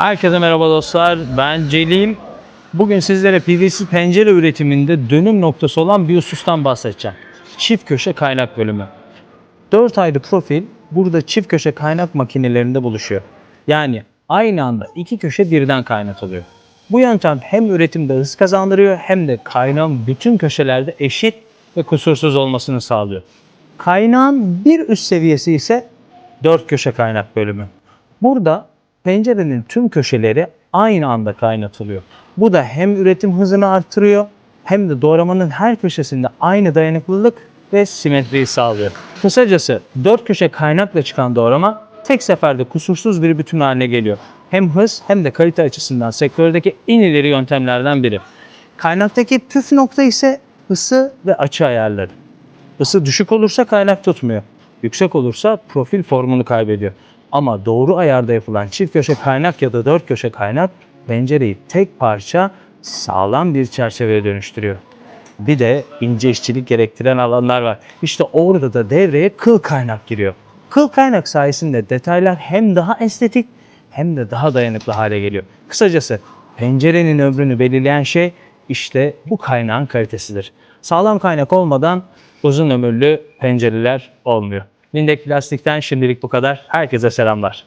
Herkese merhaba dostlar. Ben Celil. Bugün sizlere PVC pencere üretiminde dönüm noktası olan bir husustan bahsedeceğim. Çift köşe kaynak bölümü. 4 ayrı profil burada çift köşe kaynak makinelerinde buluşuyor. Yani aynı anda iki köşe birden kaynatılıyor. Bu yöntem hem üretimde hız kazandırıyor hem de kaynağın bütün köşelerde eşit ve kusursuz olmasını sağlıyor. Kaynağın bir üst seviyesi ise 4 köşe kaynak bölümü. Burada pencerenin tüm köşeleri aynı anda kaynatılıyor. Bu da hem üretim hızını arttırıyor hem de doğramanın her köşesinde aynı dayanıklılık ve simetriyi sağlıyor. Kısacası 4 köşe kaynakla çıkan doğrama tek seferde kusursuz bir bütün haline geliyor. Hem hız hem de kalite açısından sektördeki en ileri yöntemlerden biri. Kaynaktaki püf nokta ise ısı ve açı ayarları. Isı düşük olursa kaynak tutmuyor. Yüksek olursa profil formunu kaybediyor. Ama doğru ayarda yapılan çift köşe kaynak ya da dört köşe kaynak pencereyi tek parça sağlam bir çerçeveye dönüştürüyor. Bir de ince işçilik gerektiren alanlar var. İşte orada da devreye kıl kaynak giriyor. Kıl kaynak sayesinde detaylar hem daha estetik hem de daha dayanıklı hale geliyor. Kısacası pencerenin ömrünü belirleyen şey işte bu kaynağın kalitesidir. Sağlam kaynak olmadan uzun ömürlü pencereler olmuyor. Lindek Plastik'ten şimdilik bu kadar. Herkese selamlar.